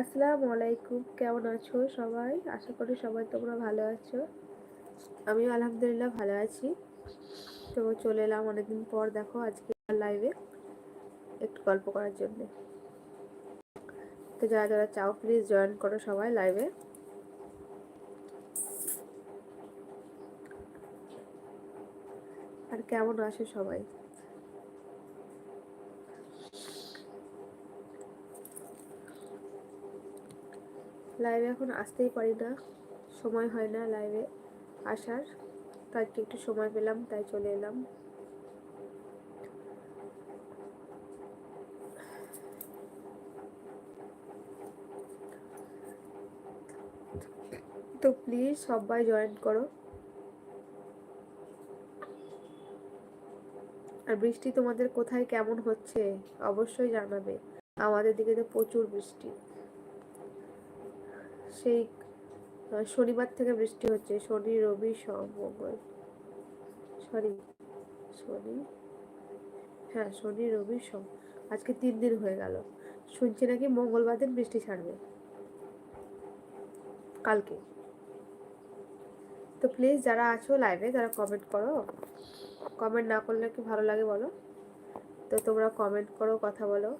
আসসালামু আলাইকুম কেমন আছো সবাই? আশা করি সবাই তোমরা ভালো আছো। আমিও আলহামদুলিল্লাহ ভালো আছি। তো চলে এলাম অনেকদিন পর দেখো আজকে লাইভে একটু গল্প করার জন্য। তো যারা যারা চাও প্লিজ জয়েন করো সবাই লাইভে আর কেমন আছো সবাই? লাইভে এখন আসতেই পারি না। সময় হয় না লাইভে আসার। তাই একটু সময় পেলাম, তাই চলে এলাম। তো প্লিজ সবাই জয়েন করো। আর বৃষ্টি তোমাদের কোথায় কেমন হচ্ছে? অবশ্যই জানাবে। আমাদের দিকে তো প্রচুর বৃষ্টি। সেই শনিবার থেকে বৃষ্টি হচ্ছে। শনি, রবি, সোম, মঙ্গল। সরি, শনি হ্যাঁ শনি, রবি, সোম। আজকে তিন দিন হয়ে গেল। শুনছি নাকি মঙ্গলবার দিন বৃষ্টি ছাড়বে? কালকে। তো প্লিজ যারা আছো লাইভে তারা কমেন্ট করো। কমেন্ট না করলে কি ভালো লাগে বলো? তো তোমরা কমেন্ট করো, কথা বলো।